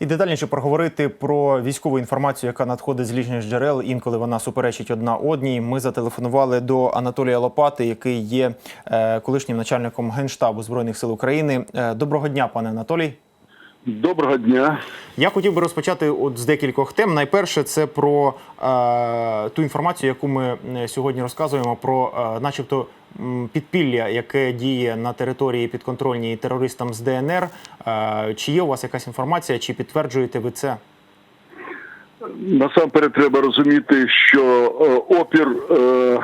І детальніше проговорити про військову інформацію, яка надходить з ліжних джерел. Інколи вона суперечить одна одній. Ми зателефонували до Анатолія Лопати, який є е, колишнім начальником генштабу збройних сил України. Е, доброго дня, пане Анатолій. Доброго дня. Я хотів би розпочати от з декількох тем. Найперше, це про е, ту інформацію, яку ми е, сьогодні розказуємо, про, е, начебто, підпілля, яке діє на території підконтрольній терористам з ДНР. Е, чи є у вас якась інформація, чи підтверджуєте ви це? Насамперед треба розуміти, що е, опір е,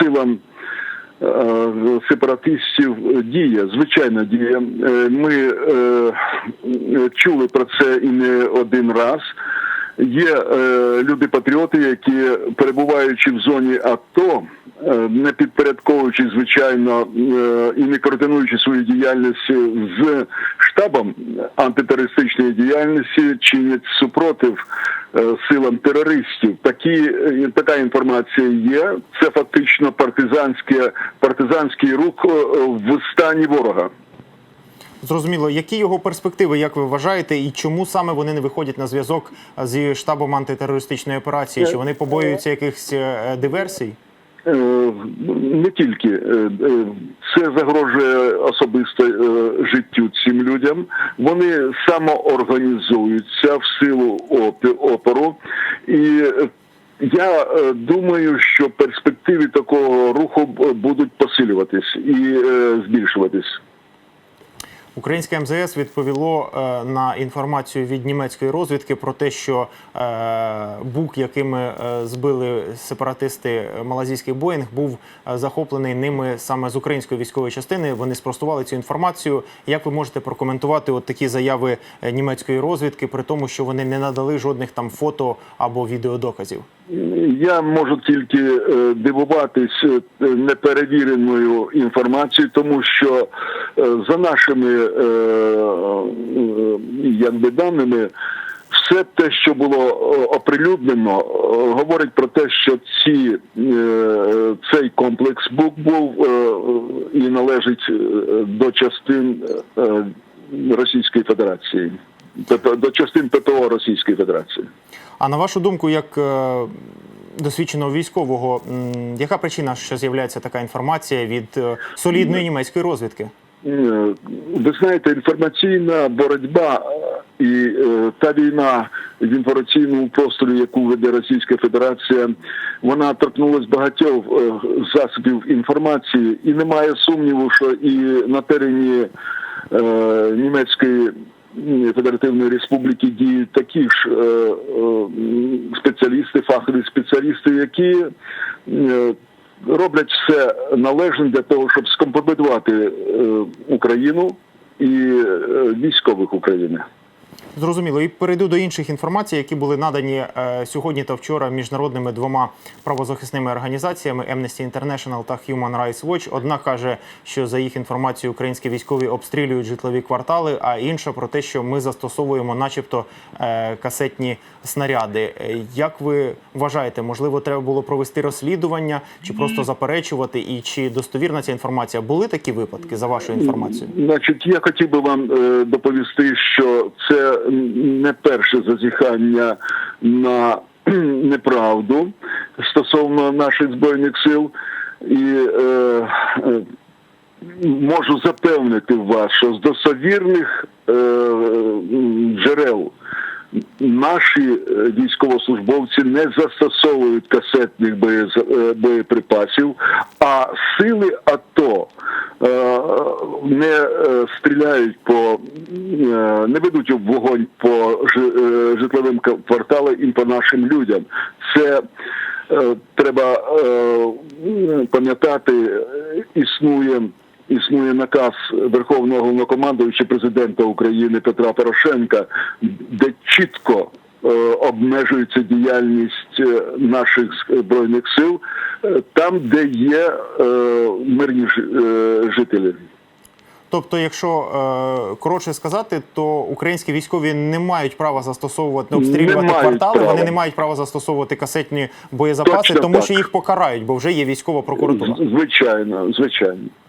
силам сепаратистів діє, звичайно діє. Ми чули про це і не один раз. Є е, люди-патріоти, які перебуваючи в зоні АТО, не підпорядковуючи, звичайно, е, і не координуючи свою діяльність з штабом антитерористичної діяльності, чинять супротив е, силам терористів. Такі е, така інформація є. Це фактично партизанське партизанський рух е, в стані ворога. Зрозуміло, які його перспективи, як ви вважаєте, і чому саме вони не виходять на зв'язок зі штабом антитерористичної операції? Чи вони побоюються якихось е, диверсій? Е, Не тільки Е, е, це загрожує особисто життю цим людям. Вони самоорганізуються в силу опору, і я думаю, що перспективи такого руху будуть посилюватись і збільшуватись. Українське МЗС відповіло е, на інформацію від німецької розвідки про те, що е, бук, якими е, збили сепаратисти малазійський Боїнг, був захоплений ними саме з української військової частини. Вони спростували цю інформацію. Як ви можете прокоментувати от такі заяви німецької розвідки, при тому, що вони не надали жодних там фото або відеодоказів? Я можу тільки дивуватись неперевіреною інформацією, тому що за нашими е, е, якби даними. Все те, що було е, оприлюднено, говорить про те, що ці, цей комплекс бук був і належить до частин Російської Федерації, ПП до частин ППО Російської Федерації. А на вашу думку, як досвідченого військового, яка причина, що з'являється така інформація від солідної німецької розвідки? Ви знаєте, інформаційна боротьба і е, та війна в інформаційному просторі, яку веде Російська Федерація, вона торкнулась багатьох е, засобів інформації, і немає сумніву, що і на терені німецької Федеративної Республіки діють такі ж е, е, спеціалісти, фахові спеціалісти, які е, роблять все належне для того, щоб скомпрометувати е, Україну і е, військових України. Зрозуміло, і перейду до інших інформацій, які були надані е, сьогодні та вчора міжнародними двома правозахисними організаціями Amnesty International та Human Rights Watch. Одна каже, що за їх інформацією українські військові обстрілюють житлові квартали, а інша про те, що ми застосовуємо, начебто, е, касетні снаряди. Е, Як ви вважаєте, можливо, треба було провести розслідування чи просто заперечувати? І чи достовірна ця інформація? Були такі випадки за вашою інформацією? Значить, я хотів би вам доповісти, що це не перше зазіхання на неправду стосовно наших збройних сил, і е, е, можу запевнити вас, що з досовірних е, джерел. Наші е, військовослужбовці не застосовують касетних е, боєприпасів, а сили АТО не стріляють по не ведуть вогонь по е, житловим кварталам і по нашим людям. Це е, треба е, пам'ятати, е, існує. Існує наказ Верховного головнокомандуюча президента України Петра Порошенка, де чітко е, обмежується діяльність е, наших збройних сил е, там, де є е, мирні е, жителі. Тобто, якщо е, коротше сказати, то українські військові не мають права застосовувати Не обстрілювати не квартали. права. Вони не мають права застосовувати касетні боєзапаси, Точно тому так. що їх покарають, бо вже є військова прокуратура. Звичайно, звичайно.